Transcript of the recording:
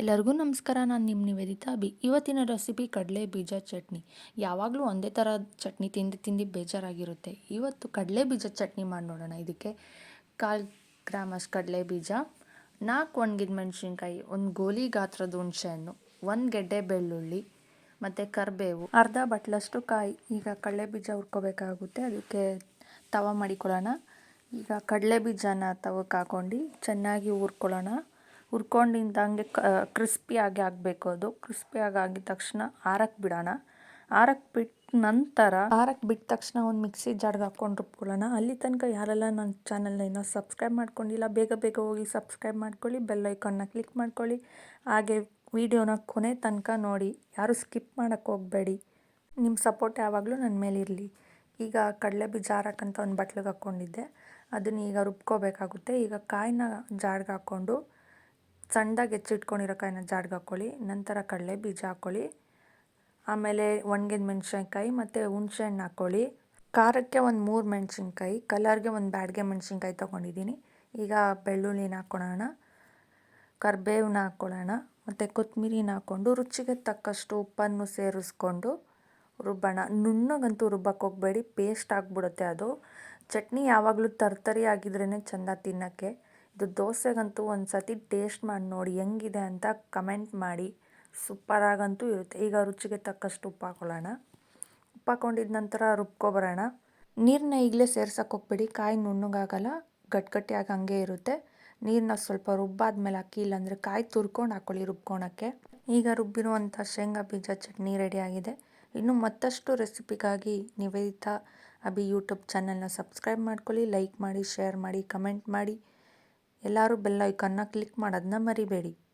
ಎಲ್ಲರಿಗೂ ನಮಸ್ಕಾರ, ನಾನು ನಿಮ್ಮ ನಿವೇದಿತಾ ಬಿ ಇವತ್ತಿನ ರೆಸಿಪಿ ಕಡಲೆ ಬೀಜ ಚಟ್ನಿ. ಯಾವಾಗಲೂ ಒಂದೇ ಥರ ಚಟ್ನಿ ತಿಂದು ತಿಂದು ಬೇಜಾರಾಗಿರುತ್ತೆ. ಇವತ್ತು ಕಡಲೆ ಬೀಜ ಚಟ್ನಿ ಮಾಡಿ ನೋಡೋಣ. ಇದಕ್ಕೆ ಕಾಲು ಗ್ರಾಮಷ್ಟು ಕಡಲೆ ಬೀಜ ನಾಲ್ಕು ಒಣಗಿದ ಮೆಣಸಿನ್ಕಾಯಿ, ಒಂದು ಗೋಲಿ ಗಾತ್ರದ ಹುಣಸೆಹಣ್ಣು, ಒಂದು ಗೆಡ್ಡೆ ಬೆಳ್ಳುಳ್ಳಿ, ಮತ್ತು ಕರಿಬೇವು. ಅರ್ಧ ಬಟ್ಲಷ್ಟು ಕಾಯಿ. ಈಗ ಕಡಲೆ ಬೀಜ ಹುರ್ಕೋಬೇಕಾಗುತ್ತೆ. ಅದಕ್ಕೆ ತವ ಮಾಡಿಕೊಳ್ಳೋಣ. ಈಗ ಕಡಲೆ ಬೀಜನ ತವಕ್ಕೆ ಹಾಕ್ಕೊಂಡು ಚೆನ್ನಾಗಿ ಹುರ್ಕೊಳ್ಳೋಣ. ಹುರ್ಕೊಂಡಿದ್ದಂಗೆ ಕ್ರಿಸ್ಪಿಯಾಗಿ ಆಗಬೇಕು ಅದು. ಕ್ರಿಸ್ಪಿಯಾಗಿ ಆಗಿದ ತಕ್ಷಣ ಆರಕ್ಕೆ ಬಿಡೋಣ. ಆರಕ್ಕೆ ಬಿಟ್ಟ ನಂತರ ಆರಕ್ಕೆ ಬಿಟ್ಟ ತಕ್ಷಣ ಒಂದು ಮಿಕ್ಸಿ ಜಾರ್ಗೆ ಹಾಕ್ಕೊಂಡು ರುಬ್ಕೊಳ್ಳೋಣ. ಅಲ್ಲಿ ತನಕ ಯಾರೆಲ್ಲ ನನ್ನ ಚಾನಲ್ನ ಇನ್ನೂ ಸಬ್ಸ್ಕ್ರೈಬ್ ಮಾಡ್ಕೊಂಡಿಲ್ಲ, ಬೇಗ ಬೇಗ ಹೋಗಿ ಸಬ್ಸ್ಕ್ರೈಬ್ ಮಾಡ್ಕೊಳ್ಳಿ, ಬೆಲ್ ಐಕಾನ್ನ ಕ್ಲಿಕ್ ಮಾಡ್ಕೊಳ್ಳಿ. ಹಾಗೆ ವಿಡಿಯೋನ ಕೊನೆ ತನಕ ನೋಡಿ. ಯಾರು ಸ್ಕಿಪ್ ಮಾಡೋಕ್ಕೆ ಹೋಗಬೇಡಿ. ನಿಮ್ಮ ಸಪೋರ್ಟ್ ಯಾವಾಗಲೂ ನನ್ನ ಮೇಲೆ ಇರಲಿ. ಈಗ ಕಡಲೆ ಬೀಜ ಹಾರಕ್ಕಂತ ಒಂದು ಬಟ್ಲಿಗೆ ಹಾಕ್ಕೊಂಡಿದ್ದೆ ಅದನ್ನ ಈಗ ರುಬ್ಕೋಬೇಕಾಗುತ್ತೆ. ಈಗ ಕಾಯಿನ ಜಾಡ್ಗೆ ಹಾಕ್ಕೊಂಡು ಸಣ್ಣದಾಗಿ ಹೆಚ್ಚಿಟ್ಕೊಂಡಿರೋ ಕಾಯಿನ ಜಾಡ್ಗೆ ಹಾಕ್ಕೊಳ್ಳಿ, ನಂತರ ಕಡಲೆ ಬೀಜ ಹಾಕ್ಕೊಳ್ಳಿ, ಆಮೇಲೆ ಒಣಗಿದ ಮೆಣಸಿನ್ಕಾಯಿ ಮತ್ತು ಹುಣ್ಸೆಹಣ್ಣು ಹಾಕ್ಕೊಳ್ಳಿ. ಖಾರಕ್ಕೆ ಒಂದು ಮೂರು ಮೆಣಸಿನ್ಕಾಯಿ, ಕಲರ್ಗೆ ಒಂದು ಬ್ಯಾಡ್ಗೆ ಮೆಣಸಿನ್ಕಾಯಿ ತೊಗೊಂಡಿದ್ದೀನಿ ಈಗ ಬೆಳ್ಳುಳ್ಳಿನ ಹಾಕ್ಕೊಳ್ಳೋಣ ಕರಿಬೇವನ್ನ ಹಾಕ್ಕೊಳ್ಳೋಣ, ಮತ್ತು ಕೊತ್ತಂಬರಿನ ಹಾಕ್ಕೊಂಡು ರುಚಿಗೆ ತಕ್ಕಷ್ಟು ಉಪ್ಪನ್ನು ಸೇರಿಸ್ಕೊಂಡು ರುಬ್ಬೋಣ. ನುಣ್ಣಗಂತೂ ರುಬ್ಬಕ್ಕೆ ಹೋಗಬೇಡಿ, ಪೇಸ್ಟ್ ಆಗಿಬಿಡುತ್ತೆ ಅದು. ಚಟ್ನಿ ಯಾವಾಗಲೂ ತರ್ತರಿ ಆಗಿದ್ರೇ ಚೆಂದ ತಿನ್ನೋಕ್ಕೆ. ಇದು ದೋಸೆಗಂತೂ ಒಂದು ಸತಿ ಟೇಸ್ಟ್ ಮಾಡಿ ನೋಡಿ ಹೆಂಗಿದೆ ಅಂತ ಕಮೆಂಟ್ ಮಾಡಿ. ಸೂಪರಾಗಂತೂ ಇರುತ್ತೆ. ಈಗ ರುಚಿಗೆ ತಕ್ಕಷ್ಟು ಉಪ್ಪು ಹಾಕೊಳ್ಳೋಣ. ಉಪ್ಪು ಹಾಕೊಂಡಿದ ನಂತರ ರುಬ್ಕೊಬರೋಣ ನೀರನ್ನ ಈಗಲೇ ಸೇರ್ಸಕ್ಕೆ ಹೋಗ್ಬೇಡಿ. ಕಾಯಿ ನುಣ್ಣಗಾಗಲ್ಲ ಗಟ್ಟಿಗಟ್ಟಿಯಾಗಿ ಹಂಗೆ ಇರುತ್ತೆ. ನೀರನ್ನ ಸ್ವಲ್ಪ ರುಬ್ಬಾದ್ಮೇಲೆ ಹಾಕಿ, ಇಲ್ಲಾಂದರೆ ಕಾಯಿ ತುರ್ಕೊಂಡು ಹಾಕ್ಕೊಳ್ಳಿ ರುಬ್ಕೊಳಕ್ಕೆ. ಈಗ ರುಬ್ಬಿರುವಂಥ ಶೇಂಗಾ, ಬೀಜ, ಚಟ್ನಿ ರೆಡಿಯಾಗಿದೆ ಇನ್ನು ಮತ್ತಷ್ಟು ರೆಸಿಪಿಗಾಗಿ ನಿವೇದಿತಾ ಅಭಿ ಯೂಟ್ಯೂಬ್ ಚಾನಲ್ನ ಸಬ್ಸ್ಕ್ರೈಬ್ ಮಾಡ್ಕೊಳ್ಳಿ, ಲೈಕ್ ಮಾಡಿ, ಶೇರ್ ಮಾಡಿ, ಕಮೆಂಟ್ ಮಾಡಿ. ಎಲ್ಲರೂ ಬೆಲ್ ಐಕನ್ನ ಕ್ಲಿಕ್ ಮಾಡೋದನ್ನ ಮರಿಬೇಡಿ.